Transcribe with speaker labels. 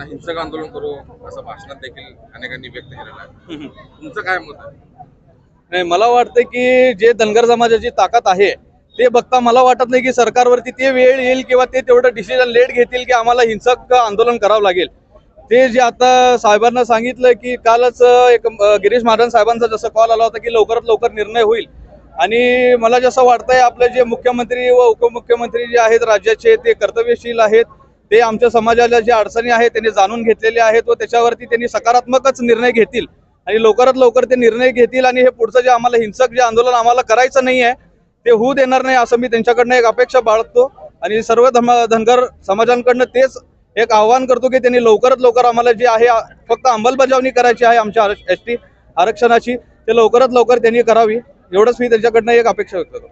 Speaker 1: हिंसक आंदोलन करू असं भाषणात देखील अनेकांनी व्यक्त केलेलं आहे. तुमचं काय मत आहे?
Speaker 2: नाही मला वाटतं की जे धनगर समाजाची ताकद आहे ते बघता मला वाटत नाही की सरकारवरती ते वेळ येईल किंवा ते तेवढं डिसिजन लेट घेतील की आम्हाला हिंसक आंदोलन करावं लागेल. ते जे आता साहेबांना सांगितलं की कालच एक गिरीश महाजन साहेबांचा जसं कॉल आला होता की लवकरात लवकर निर्णय होईल. आणि मला जसं वाटतंय आपले जे मुख्यमंत्री व उपमुख्यमंत्री जे आहेत राज्याचे ते कर्तव्यशील आहेत. ते आमच्या समाजाला ज्या अडचणी आहेत त्यांनी जाणून घेतलेल्या आहेत व त्याच्यावरती त्यांनी सकारात्मकच निर्णय घेतील. आणि लवकरात लवकर ते निर्णय घेतील आणि हे पुढचं जे आम्हाला हिंसक जे आंदोलन आम्हाला करायचं नाही आहे ते होऊ देणार नाही असं मी त्यांच्याकडनं एक अपेक्षा बाळगतो. आणि सर्व धम धनगर समाजांकडनं तेच एक आव्हान करतो की त्यांनी लवकरात लवकर आम्हाला जे आहे फक्त अंमलबजावणी करायची आहे आमच्या एस टी आरक्षणाची ते लवकरात लवकर त्यांनी करावी. एवढंच मी त्यांच्याकडनं एक अपेक्षा व्यक्त करतो.